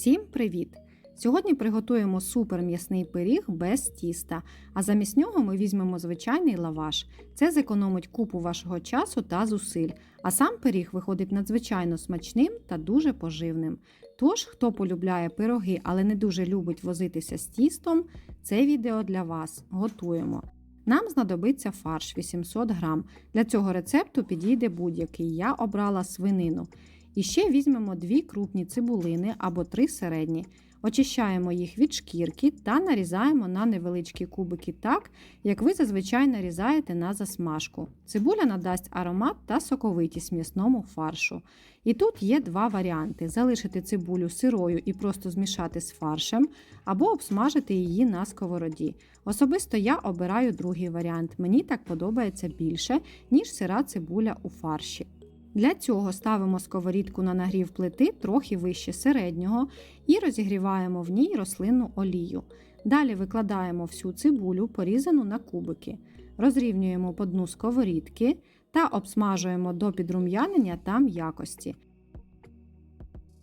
Всім привіт! Сьогодні приготуємо супер м'ясний пиріг без тіста, а замість нього ми візьмемо звичайний лаваш. Це зекономить купу вашого часу та зусиль, а сам пиріг виходить надзвичайно смачним та дуже поживним. Тож, хто полюбляє пироги, але не дуже любить возитися з тістом, це відео для вас. Готуємо. Нам знадобиться фарш 800 г. Для цього рецепту підійде будь-який. Я обрала свинину. І ще візьмемо дві крупні цибулини або три середні. Очищаємо їх від шкірки та нарізаємо на невеличкі кубики так, як ви зазвичай нарізаєте на засмажку. Цибуля надасть аромат та соковитість м'ясному фаршу. І тут є два варіанти: залишити цибулю сирою і просто змішати з фаршем, або обсмажити її на сковороді. Особисто я обираю другий варіант. Мені так подобається більше, ніж сира цибуля у фарші. Для цього ставимо сковорідку на нагрів плити трохи вище середнього і розігріваємо в ній рослинну олію. Далі викладаємо всю цибулю, порізану на кубики, розрівнюємо по дну сковорідки та обсмажуємо до підрум'янення та м'якості.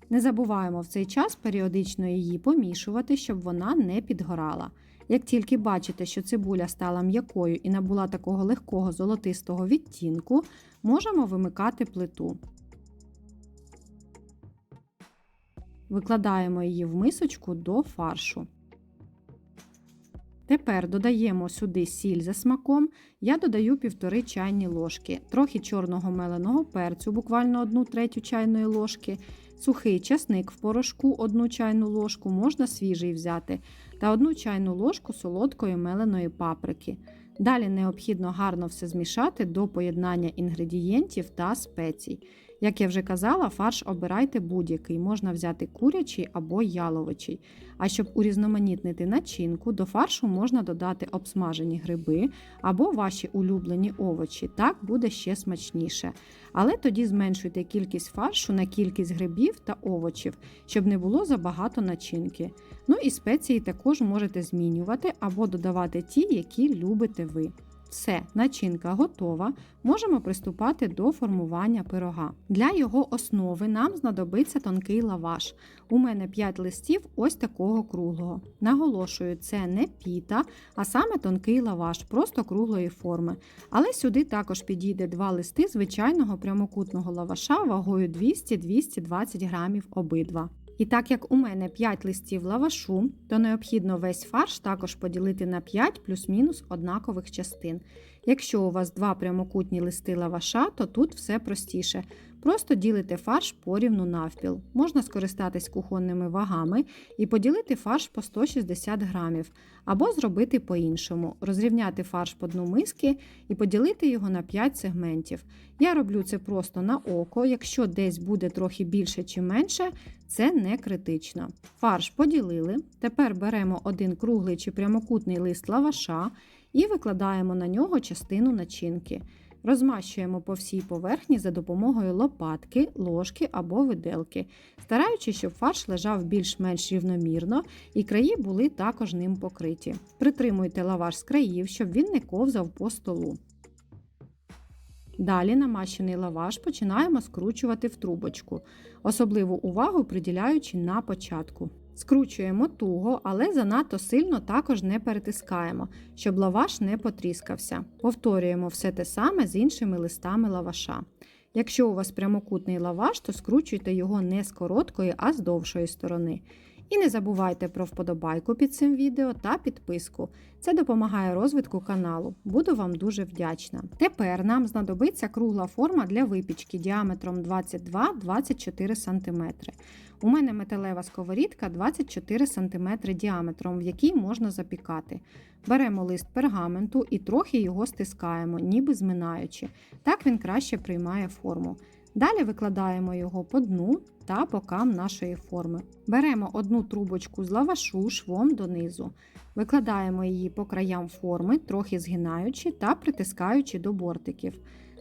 Не забуваємо в цей час періодично її помішувати, щоб вона не підгорала. Як тільки бачите, що цибуля стала м'якою і набула такого легкого золотистого відтінку, можемо вимикати плиту. Викладаємо її в мисочку до фаршу. Тепер додаємо сюди сіль за смаком. Я додаю 1,5 чайні ложки, трохи чорного меленого перцю, буквально 1 третю чайної ложки, сухий часник в порошку 1 чайну ложку, можна свіжий взяти, та 1 чайну ложку солодкої меленої паприки. Далі необхідно гарно все змішати до поєднання інгредієнтів та спецій. Як я вже казала, фарш обирайте будь-який, можна взяти курячий або яловичий. А щоб урізноманітнити начинку, до фаршу можна додати обсмажені гриби або ваші улюблені овочі. Так буде ще смачніше. Але тоді зменшуйте кількість фаршу на кількість грибів та овочів, щоб не було забагато начинки. Ну і спеції також можете змінювати або додавати ті, які любите ви. Все, начинка готова, можемо приступати до формування пирога. Для його основи нам знадобиться тонкий лаваш. У мене 5 листів ось такого круглого. Наголошую, це не піта, а саме тонкий лаваш, просто круглої форми. Але сюди також підійде 2 листи звичайного прямокутного лаваша вагою 200-220 грамів обидва. І так як у мене 5 листів лавашу, то необхідно весь фарш також поділити на 5 плюс-мінус однакових частин. Якщо у вас два прямокутні листи лаваша, то тут все простіше. Просто ділите фарш порівну навпіл. Можна скористатись кухонними вагами і поділити фарш по 160 грамів, або зробити по-іншому: розрівняти фарш по дну миски і поділити його на 5 сегментів. Я роблю це просто на око, якщо десь буде трохи більше чи менше, це не критично. Фарш поділили. Тепер беремо один круглий чи прямокутний лист лаваша і викладаємо на нього частину начинки. Розмащуємо по всій поверхні за допомогою лопатки, ложки або виделки, стараючись, щоб фарш лежав більш-менш рівномірно і краї були також ним покриті. Притримуйте лаваш з країв, щоб він не ковзав по столу. Далі намащений лаваш починаємо скручувати в трубочку, особливу увагу приділяючи на початку. Скручуємо туго, але занадто сильно також не перетискаємо, щоб лаваш не потріскався. Повторюємо все те саме з іншими листами лаваша. Якщо у вас прямокутний лаваш, то скручуйте його не з короткої, а з довшої сторони. І не забувайте про вподобайку під цим відео та підписку. Це допомагає розвитку каналу. Буду вам дуже вдячна. Тепер нам знадобиться кругла форма для випічки діаметром 22-24 см. У мене металева сковорідка 24 см діаметром, в якій можна запікати. Беремо лист пергаменту і трохи його стискаємо, ніби зминаючи. Так він краще приймає форму. Далі викладаємо його по дну та бокам нашої форми. Беремо одну трубочку з лавашу швом донизу, викладаємо її по краям форми, трохи згинаючи та притискаючи до бортиків.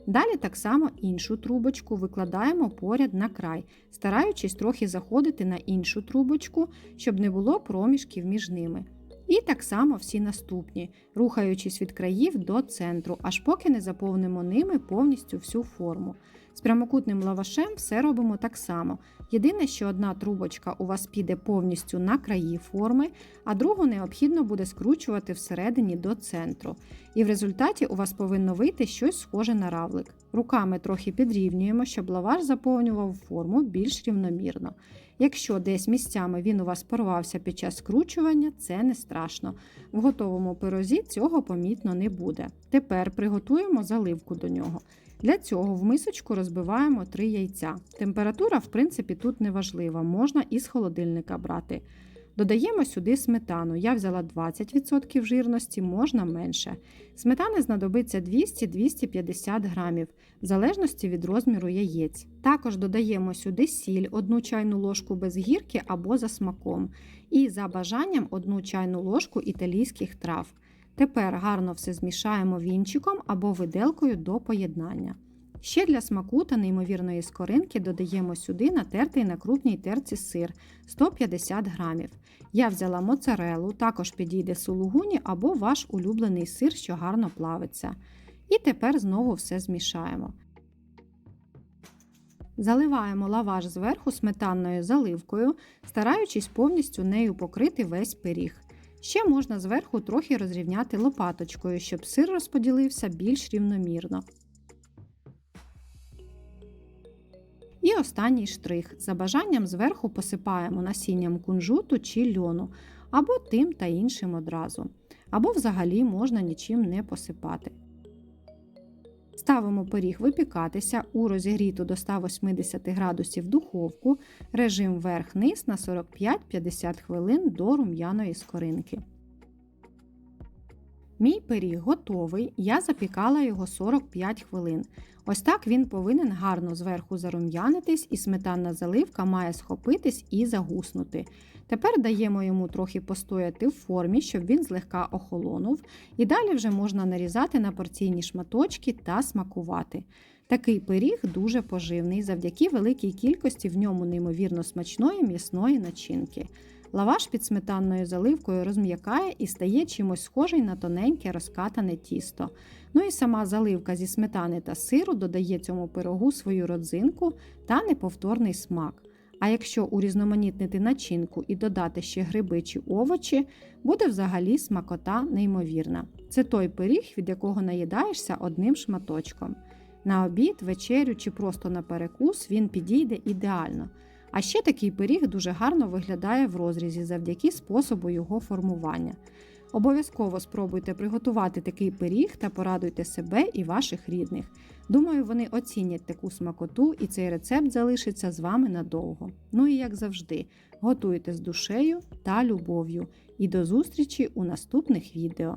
Далі так само іншу трубочку викладаємо поряд на край, стараючись трохи заходити на іншу трубочку, щоб не було проміжків між ними. І так само всі наступні, рухаючись від країв до центру, аж поки не заповнимо ними повністю всю форму. З прямокутним лавашем все робимо так само. Єдине, що одна трубочка у вас піде повністю на краї форми, а другу необхідно буде скручувати всередині до центру. І в результаті у вас повинно вийти щось схоже на равлик. Руками трохи підрівнюємо, щоб лаваш заповнював форму більш рівномірно. Якщо десь місцями він у вас порвався під час скручування, це не страшно. В готовому пирозі цього помітно не буде. Тепер приготуємо заливку до нього. Для цього в мисочку розбиваємо 3 яйця. Температура, в принципі, тут не важлива, можна із холодильника брати. Додаємо сюди сметану. Я взяла 20% жирності, можна менше. Сметани знадобиться 200-250 грамів, в залежності від розміру яєць. Також додаємо сюди сіль, 1 чайну ложку без гірки або за смаком. І за бажанням 1 чайну ложку італійських трав. Тепер гарно все змішаємо вінчиком або виделкою до поєднання. Ще для смаку та неймовірної скоринки додаємо сюди натертий на крупній терці сир 150 грамів. Я взяла моцарелу, також підійде сулугуні або ваш улюблений сир, що гарно плавиться. І тепер знову все змішаємо. Заливаємо лаваш зверху сметанною заливкою, стараючись повністю нею покрити весь пиріг. Ще можна зверху трохи розрівняти лопаточкою, щоб сир розподілився більш рівномірно. І останній штрих. За бажанням зверху посипаємо насінням кунжуту чи льону, або тим та іншим одразу. Або взагалі можна нічим не посипати. Ставимо пиріг випікатися у розігріту до 180 градусів духовку, режим верх-низ на 45-50 хвилин до рум'яної скоринки. Мій пиріг готовий, я запікала його 45 хвилин. Ось так він повинен гарно зверху зарум'янитись, і сметанна заливка має схопитись і загуснути. Тепер даємо йому трохи постояти в формі, щоб він злегка охолонув, і далі вже можна нарізати на порційні шматочки та смакувати. Такий пиріг дуже поживний, завдяки великій кількості в ньому неймовірно смачної м'ясної начинки. Лаваш під сметанною заливкою розм'якає і стає чимось схожий на тоненьке розкатане тісто. Ну і сама заливка зі сметани та сиру додає цьому пирогу свою родзинку та неповторний смак. А якщо урізноманітнити начинку і додати ще гриби чи овочі, буде взагалі смакота неймовірна. Це той пиріг, від якого наїдаєшся одним шматочком. На обід, вечерю чи просто на перекус він підійде ідеально. А ще такий пиріг дуже гарно виглядає в розрізі завдяки способу його формування. Обов'язково спробуйте приготувати такий пиріг та порадуйте себе і ваших рідних. Думаю, вони оцінять таку смакоту і цей рецепт залишиться з вами надовго. Ну і як завжди, готуйте з душею та любов'ю. І до зустрічі у наступних відео.